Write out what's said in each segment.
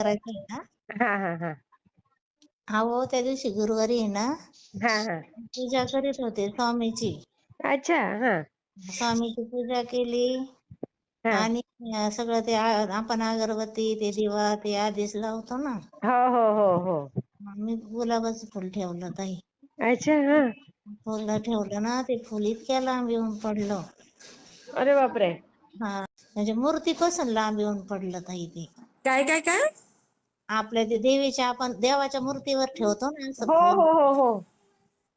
करायचं आहे ना? हा हा हा. अहो त्या दिवशी गुरुवारी आहे ना? हा हा. पूजा करीत होते स्वामीची. अच्छा हा. स्वामीची पूजा केली हा. आणि अं, सगळं ते आ- आपण अगरबत्ती ते दिवा ते आधीच लावतो ना? हो हो हो हो. मी गुलाबाचं फुल ठेवलं ताई. अच्छा हा. फुल ठेवलं ना ते फुल इतक्या लांब येऊन पडलं. अरे बापरे. हा म्हणजे मूर्तीपासून लांब येऊन पडलं ताई ते? काय काय काय? आपल्या ते देवीच्या आपण देवाच्या मूर्तीवर ठेवतो ना असं हो हो हो हो.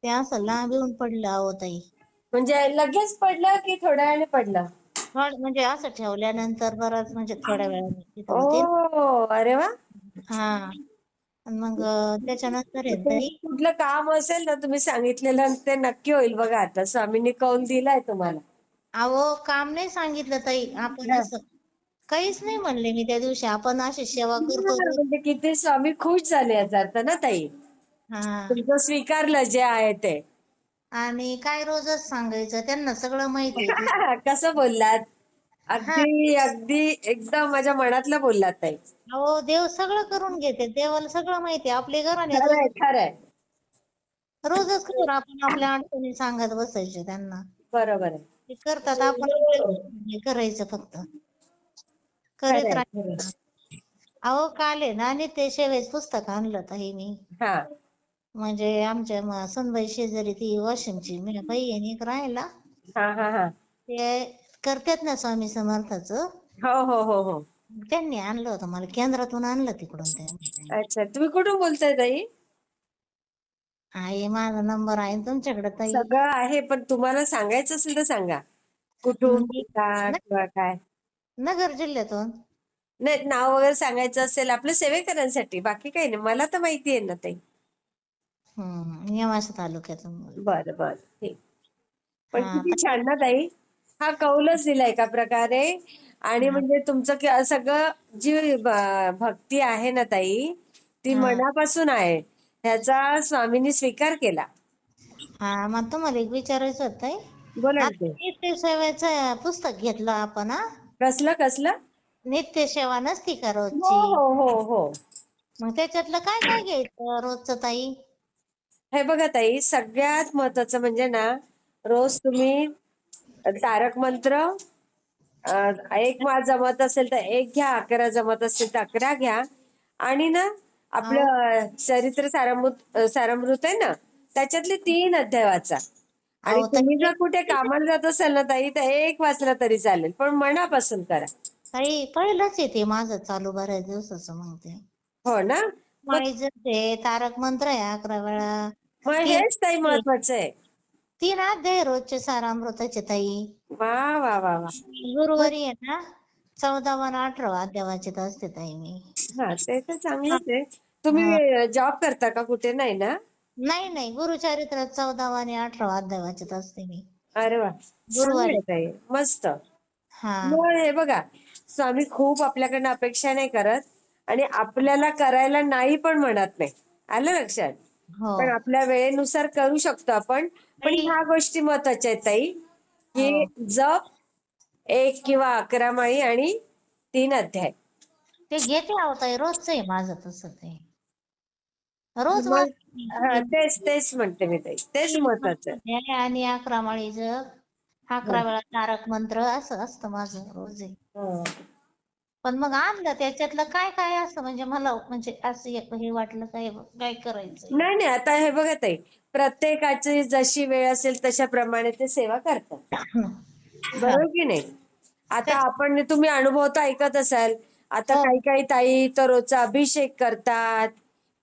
ते असं लांब येऊन पडलं अहो ताई. म्हणजे लगेच पडलं की थोड्या वेळाने पडलं? थोड म्हणजे असं ठेवल्यानंतर बराच म्हणजे थोड्या वेळाने तिथं होते. ओ अरे वा. हा. आणि मग अं, त्याच्यानंतर आहे ताई. कुठलं काम असेल ना तुम्ही सांगितलेलं ते नक्की होईल बघा आता. स्वामींनी कौल दिलाय तुम्हाला. अहो काम नाही सांगितलं ताई. आपण. असं काहीच नाही म्हणले मी त्या दिवशी. आपण अशी सेवा करतो. म्हणजे किती स्वामी खुश झाले याचा अर्थ ना ताई? हा. तुमचं स्वीकारलं जे आहे ते. आणि काय रोजच सांगायचं त्यांना सगळं माहिती आहे कसं बोललात? अगदी अगदी एकदम माझ्या मनातलं बोललात ताई. अहो देव सगळं करून घेते. देवाला सगळं माहिती आहे. आपले घराने खरंय खरंय रोजच खरं आपण आपल्या अडचणी सांगत बसायचे त्यांना. बरोबर आहे. ते करतात आपण आपल्या हे करायचं फक्त. करीत अहो काल आहे ना नित्य सेवेच पुस्तक आणलं ताई मी. हा. म्हणजे आमच्या म- सुनबाई शेजारी ती वाशिमची मी बाई आहे ना एक राहायला हा हा हा. ते करतात ना स्वामी समर्थाचं. हो हो हो हो. त्यांनी आणलं होतं मला केंद्रातून आणलं तिकडून ते. अच्छा तुम्ही कुठून बोलताय ताई? आहे माझा नंबर आहे तुमच्याकडे ताई. सगळं आहे पण तुम्हाला सांगायचं असेल तर सांगा. कुठून म्हणजे- का किंवा काय? नगर जिल्ह्यातून नाही नाव वगैरे सांगायचं असेल आपल्या सेवेकरांसाठी बाकी काही नाही. मला तर माहिती आहे ना ताई. हम्म नेवासा तालुक्यातून. बरं बरं. ठीक पण हा, किती छान ना ताई. हा कौलच दिलाय एका प्रकारे. आणि म्हणजे तुमचं क- सगळं जी भक्ती आहे ना ताई ती हा. मनापासून आहे. ह्याचा स्वामींनी स्वीकार केला. हा मग तुम्हाला एक विचारायचं होतं बोला ना ताई. सेवेचं पुस्तक घेतलं आपण हा? कसलं कसलं? नित्य सेवा नसती का हो रोजची हो हो हो. मग त्याच्यातलं काय काय घ्यायचं रोजचं ताई? हे बघा ताई सगळ्यात महत्वाचं म्हणजे ना रोज तुम्ही तारक मंत्र अं, एक माळ जमत असेल तर एक घ्या अकरा जमत असेल तर अकरा घ्या. आणि ना आपलं चरित्र सारामृत सारामृत आहे ना त्याच्यातले तीन अध्याय वाचा. आणि अहो, तुम्ही जर कुठे कामाला जात असाल ना ताई तर एक वाचला तरी चालेल. पण मनापासून करा. ताई पहिलंच येते माझं चालू बऱ्याच दिवसाचं मग ते हो ना? मग तारक मंत्र आहे अकरा वेळा. मग हेच ताई महत्वाचं आहे. तीन अध्याय रोजचे सारामृताचे ताई. वा वा वा वा. गुरुवारी आहे ना चौदावा आणि अठरावा अध्याय वाचत असते ताई मी. हा ते तर चांगलंच आहे. तुम्ही जॉब करता का कुठे? नाही ना? नाही नाही. गुरुचरित्रात चौदावा आणि अठरावा अध्याय वाचत असते मी. अरे वा. गुरुवारी. चांगलं आहे ताई. मस्त. हा. मग हे बघा स्वामी खूप आपल्याकडनं अपेक्षा नाही करत आणि आपल्याला करायला नाही पण म्हणत नाही. आलं लक्षात? हो. पण आपल्या वेळेनुसार करू शकतो आपण. पण ह्या गोष्टी महत्त्वाच्या आहेत ताई. की हो. जप एक किंवा अकरा माळी आणि तीन अध्याय. ते घेते आहो ताई. रोजचं आहे माझं तसं ते. रोज मग-. हा तेच तेच म्हणते मी ताई. तेच महत्वाचं आहे. आणि अकरा माळीचं अकरा वेळा तारक मंत्र असं असतं माझं रोज. आहे हो. पण मग आणलं त्याच्यातलं काय काय असं म्हणजे मला म्हणजे असं एक हे वाटलं काय काय करायचं? नाही नाही आता हे बघा ताई प्रत्येकाची जशी वेळ असेल तशाप्रमाणे ते सेवा करतात. बरोबर की नाही? आता आपण तुम्ही अनुभव तर ऐकत असाल. आता हो. काही काही ताई तर रोजचा अभिषेक करतात.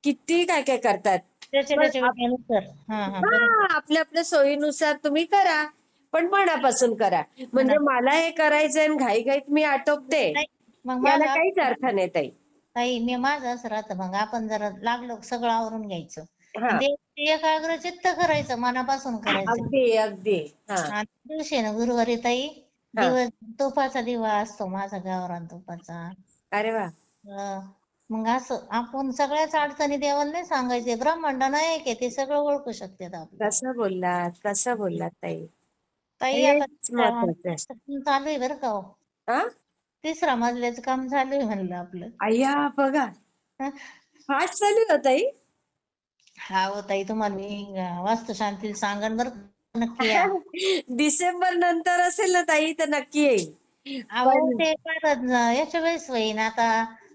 किती काय काय करतात? त्याच्या पण त्याच्या आप- वेळेनुसार. हा हा बरोबर. हा आपल्या आपल्या सोयीनुसार तुम्ही करा पण मनापासून करा. म्हणजे मला हे करायचंय आणि घाईघाईत मी आटोपते. मग याला माझं काहीच अर्थ नाही ताई. ताई मी माझं असं राहतं मग आपण जरा लागलो सगळं आवरून घ्यायचं. हा. ते ते एकाग्र चित्त करायचं मनापासून करायचं. अगदी अगदी. हा. आणि दिवशी ना गुरुवारी ताई हा. दिवस तुपाचा दिवा असतो माझा गावरान तुपाचा. अरे वा. अं, मग असं आपण सगळ्याच अडचणी देवाला नाही सांगायचे. ब्रह्मांड नाही की ते सगळं ओळखू शकतात आपलं कसं बोललात? कसं बोललात ताई? ताई हेच आता महत्वाचं आहे. काम चालू आहे बरं का हो. हा तिसरा मजल्याचं काम चालू आहे म्हणलं आपलं. अय्या बघा. फास्ट चालू आहे हो ताई? हा हो ताई तुम्हाला मी अं, वास्तुशांती सांगन बरं का. नक्की या. डिसेंबर नंतर असेल ना ताई तर नक्की येईल. अहो पण ते परत याच्या वेळेस होईन आता.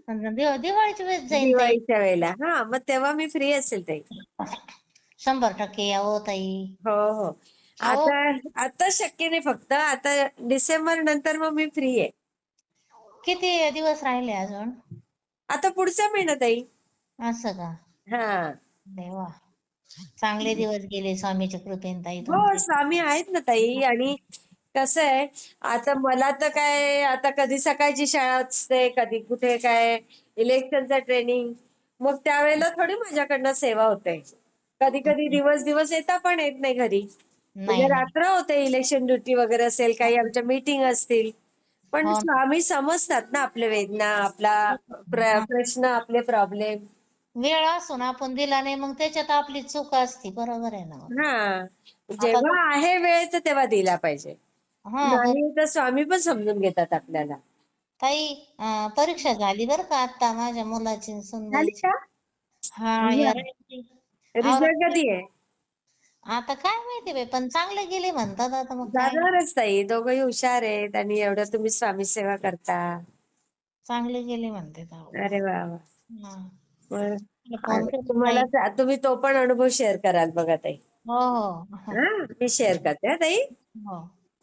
दिव- दिवाळीच्या वेळेस जाईन ताई. दिवाळीच्या वेळेला हा मग तेव्हा मी फ्री असेल ताई. शंभर टक्के या हो ताई. हो हो. अहो. आता आता शक्य नाही फक्त आता डिसेंबर नंतर मग मी फ्री आहे. किती दिवस राहिले अजून? आता पुढचा महिना ताई. असं का? हा. देवा. चांगले दिवस गेले स्वामीच्या कृपेने ताई हो तुमचे. स्वामी आहेत ना ताई आणि कसं आहे आता मला तर काय आता कधी सकाळची शाळा असते कधी कुठे काय इलेक्शनचं ट्रेनिंग. मग त्यावेळेला थोडी माझ्याकडनं सेवा होते. कधी कधी दिवस दिवस येता पण येत नाही घरी. म्हणजे रात्र होते इलेक्शन ड्युटी वगैरे असेल काही आमच्या मीटिंग असतील. पण हो ना. स्वामी समजतात ना आपले वेदना आपला प्र- प्रश्न आपले प्रॉब्लेम वेळ असून आपण दिला नाही मग त्याच्यात आपली चूक असते बरोबर आहे ना. हा. जेव्हा आहे वेळ तर तेव्हा दिला पाहिजे. हा. नाही तर स्वामी पण समजून घेतात आपल्याला. ताई अं, परीक्षा झाली बरं का आता माझ्या मुलाची झाली सुंदरची? का? हा बरं. याराची. रिझल्ट कधी आहे? आता काय माहिती बाई पण चांगले गेले म्हणतात आता मग काय. जाणारच ताई दोघंही हुशार आहेत आणि एवढं तुम्ही स्वामी सेवा करता. चांगले गेले म्हणतात अहो. अरे वा हा. आणि तुम्हाला. तुम्ही तो पण अनुभव शेअर कराल बघा ताई. हो हो. हा मी शेअर करते हा ताई. हो.